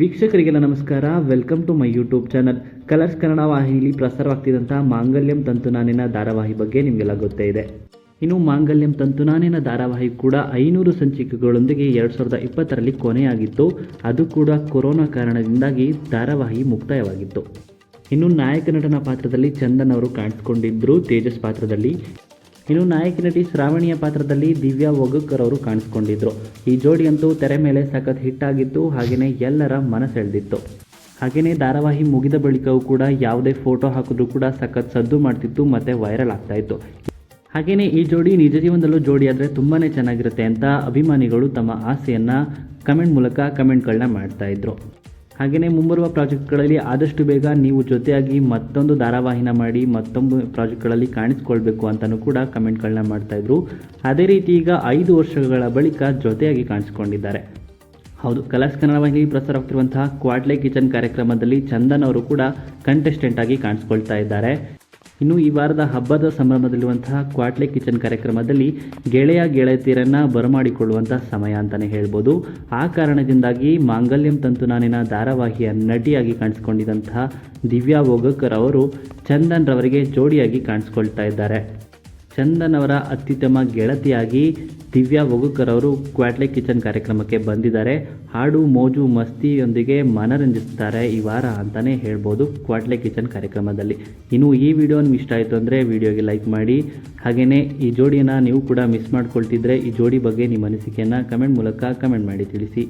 ವೀಕ್ಷಕರಿಗೆಲ್ಲ ನಮಸ್ಕಾರ. Welcome to my YouTube channel Colors Kannada ವಾಹಿನಿಯಲ್ಲಿ ಪ್ರಸಾರವಾಗ್ತಿದ್ದಂಥ ಮಾಂಗಲ್ಯಂ ತಂತುನಾನಿನ ಧಾರಾವಾಹಿ ಬಗ್ಗೆ ನಿಮಗೆಲ್ಲ ಗೊತ್ತೇ ಇದೆ. ಇನ್ನು ಮಾಂಗಲ್ಯಂ ತಂತುನಾನಿನ ಧಾರಾವಾಹಿ ಕೂಡ ಐನೂರು ಸಂಚಿಕೆಗಳೊಂದಿಗೆ ಎರಡು ಸಾವಿರದ ಇಪ್ಪತ್ತರಲ್ಲಿ ಕೊನೆಯಾಗಿತ್ತು. ಅದು ಕೂಡ ಕೊರೋನಾ ಕಾರಣದಿಂದಾಗಿ ಧಾರಾವಾಹಿ ಮುಕ್ತಾಯವಾಗಿತ್ತು. ಇನ್ನು ನಾಯಕ ನಟನ ಪಾತ್ರದಲ್ಲಿ ಚಂದನ್ ಅವರು ಕಾಣಿಸ್ಕೊಂಡಿದ್ರು ತೇಜಸ್ ಪಾತ್ರದಲ್ಲಿ. ಇನ್ನು ನಾಯಕಿ ನಟಿ ಶ್ರಾವಣಿಯ ಪಾತ್ರದಲ್ಲಿ ದಿವ್ಯಾ ಒಗಕ್ಕರ್ ಅವರು ಕಾಣಿಸ್ಕೊಂಡಿದ್ರು. ಈ ಜೋಡಿಯಂತೂ ತೆರೆ ಮೇಲೆ ಸಖತ್ ಹಿಟ್ ಆಗಿತ್ತು ಹಾಗೆಯೇ ಎಲ್ಲರ ಮನಸೆಳೆದಿತ್ತು ಹಾಗೆಯೇ ಧಾರಾವಾಹಿ ಮುಗಿದ ಬಳಿಕವೂ ಕೂಡ ಯಾವುದೇ ಫೋಟೋ ಹಾಕಿದ್ರೂ ಕೂಡ ಸಖತ್ ಸದ್ದು ಮಾಡ್ತಿತ್ತು, ಮತ್ತು ವೈರಲ್ ಆಗ್ತಾ ಇತ್ತು. ಹಾಗೆಯೇ ಈ ಜೋಡಿ ನಿಜ ಜೀವನದಲ್ಲೂ ಜೋಡಿ ಆದರೆ ತುಂಬಾ ಚೆನ್ನಾಗಿರುತ್ತೆ ಅಂತ ಅಭಿಮಾನಿಗಳು ತಮ್ಮ ಆಸೆಯನ್ನು ಕಮೆಂಟ್ ಮೂಲಕ ಕಮೆಂಟ್ಗಳನ್ನ ಮಾಡ್ತಾ ಇದ್ರು. ಹಾಗೆಯೇ ಮುಂಬರುವ ಪ್ರಾಜೆಕ್ಟ್ಗಳಲ್ಲಿ ಆದಷ್ಟು ಬೇಗ ನೀವು ಜೊತೆಯಾಗಿ ಮತ್ತೊಂದು ಧಾರಾವಾಹಿನ ಮಾಡಿ ಮತ್ತೊಂದು ಪ್ರಾಜೆಕ್ಟ್ಗಳಲ್ಲಿ ಕಾಣಿಸ್ಕೊಳ್ಬೇಕು ಅಂತಲೂ ಕೂಡ ಕಮೆಂಟ್ಗಳನ್ನ ಮಾಡ್ತಾಯಿದ್ರು ಅದೇ ರೀತಿ ಈಗ ಐದು ವರ್ಷಗಳ ಬಳಿಕ ಜೊತೆಯಾಗಿ ಕಾಣಿಸ್ಕೊಂಡಿದ್ದಾರೆ. ಹೌದು, ಕಲರ್ಸ್ ಕನ್ನಡ ವಾಹಿನಿ ಪ್ರಸಾರವಾಗ್ತಿರುವಂತಹ ಕ್ವಾಡ್ಲೆ ಕಿಚನ್ ಕಾರ್ಯಕ್ರಮದಲ್ಲಿ ಚಂದನ್ ಅವರು ಕೂಡ ಕಂಟೆಸ್ಟೆಂಟ್ ಆಗಿ ಕಾಣಿಸ್ಕೊಳ್ತಾ ಇದ್ದಾರೆ. ಇನ್ನು ಈ ವಾರದ ಹಬ್ಬದ ಸಂಭ್ರಮದಲ್ಲಿರುವಂತಹ ಕ್ವಾಟ್ಲೆ ಕಿಚನ್ ಕಾರ್ಯಕ್ರಮದಲ್ಲಿ ಗೆಳೆಯ ಗೆಳತಿಯರನ್ನ ಬರಮಾಡಿಕೊಳ್ಳುವಂತಹ ಸಮಯ ಅಂತಲೇ ಹೇಳ್ಬೋದು. ಆ ಕಾರಣದಿಂದಾಗಿ ಮಾಂಗಲ್ಯಂ ತಂತುನಾನಿನ ಧಾರಾವಾಹಿಯ ನಟಿಯಾಗಿ ಕಾಣಿಸ್ಕೊಂಡಿದ್ದಂತಹ ದಿವ್ಯಾ ಓಗಕರ್ ಅವರು ಚಂದನ್ ರವರಿಗೆ ಜೋಡಿಯಾಗಿ ಕಾಣಿಸ್ಕೊಳ್ತಾ ಇದ್ದಾರೆ. ಚಂದನ್ ಅವರ ಅತ್ಯುತ್ತಮ ಗೆಳತಿಯಾಗಿ ದಿವ್ಯಾ ಒಗುಕರ್ ಅವರು ಕ್ವಾಟ್ಲೆ ಕಿಚನ್ ಕಾರ್ಯಕ್ರಮಕ್ಕೆ ಬಂದಿದ್ದಾರೆ. ಹಾಡು, ಮೋಜು, ಮಸ್ತಿಯೊಂದಿಗೆ ಮನರಂಜಿಸ್ತಾರೆ ಈ ವಾರ ಅಂತಲೇ ಹೇಳ್ಬೋದು ಕ್ವಾಟ್ಲೆ ಕಿಚನ್ ಕಾರ್ಯಕ್ರಮದಲ್ಲಿ. ಇನ್ನು ಈ ವಿಡಿಯೋ ನಿಮ್ಗೆ ಇಷ್ಟ ಆಯಿತು ಅಂದರೆ ವಿಡಿಯೋಗೆ ಲೈಕ್ ಮಾಡಿ. ಹಾಗೆಯೇ ಈ ಜೋಡಿಯನ್ನು ನೀವು ಕೂಡ ಮಿಸ್ ಮಾಡ್ಕೊಳ್ತಿದ್ರೆ ಈ ಜೋಡಿ ಬಗ್ಗೆ ನಿಮ್ಮ ಅನಿಸಿಕೆಯನ್ನು ಕಮೆಂಟ್ ಮೂಲಕ ಕಮೆಂಟ್ ಮಾಡಿ ತಿಳಿಸಿ.